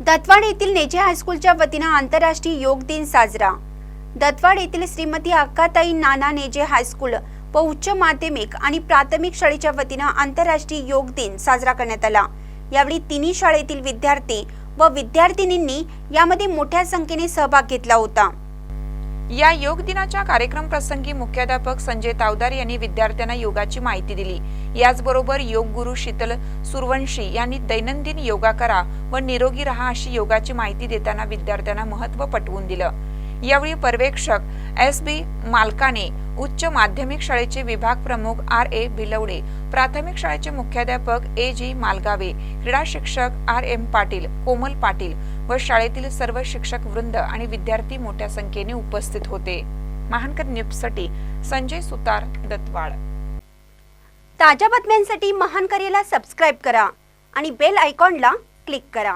दत्वाड येथील नेजे हायस्कूलच्या वतीनं आंतरराष्ट्रीय योग दिन साजरा. दत्वाड येथील श्रीमती अक्काताई नाना नेजे हायस्कूल व उच्च माध्यमिक आणि प्राथमिक शाळेच्या वतीनं आंतरराष्ट्रीय योग दिन साजरा करण्यात आला. यावेळी तिन्ही शाळेतील विद्यार्थी व विद्यार्थिनींनी यामध्ये मोठ्या संख्येने सहभाग घेतला होता. या योग दिनाच्या कार्यक्रम प्रसंगी मुख्याध्यापक संजय तावदार यांनी विद्यार्थ्यांना योगाची माहिती दिली. याचबरोबर योग गुरु शीतल सुरवंशी यांनी दैनंदिन योगा करा व निरोगी रहा अशी योगाची माहिती देताना विद्यार्थ्यांना महत्त्व पटवून दिलं. यावेळी पर्यवेक्षक एस बी मालकाने उच्च माध्यमिक शाळेचे विभाग प्रमुख आर ए बिलवडे प्राथमिक शाळेचे मुख्याध्यापक ए जी मालगावे क्रीडा शिक्षक आर एम पाटील कोमल पाटील व शाळेतील सर्व शिक्षक वृंद आणि विद्यार्थी मोठ्या संख्येने उपस्थित होते. महानकर न्यूजसाठी संजय सुतार दत्वाड ताज्या बातम्यांसाठी महानकरीला सबस्क्राईब करा आणि बेल आयकॉनला क्लिक करा.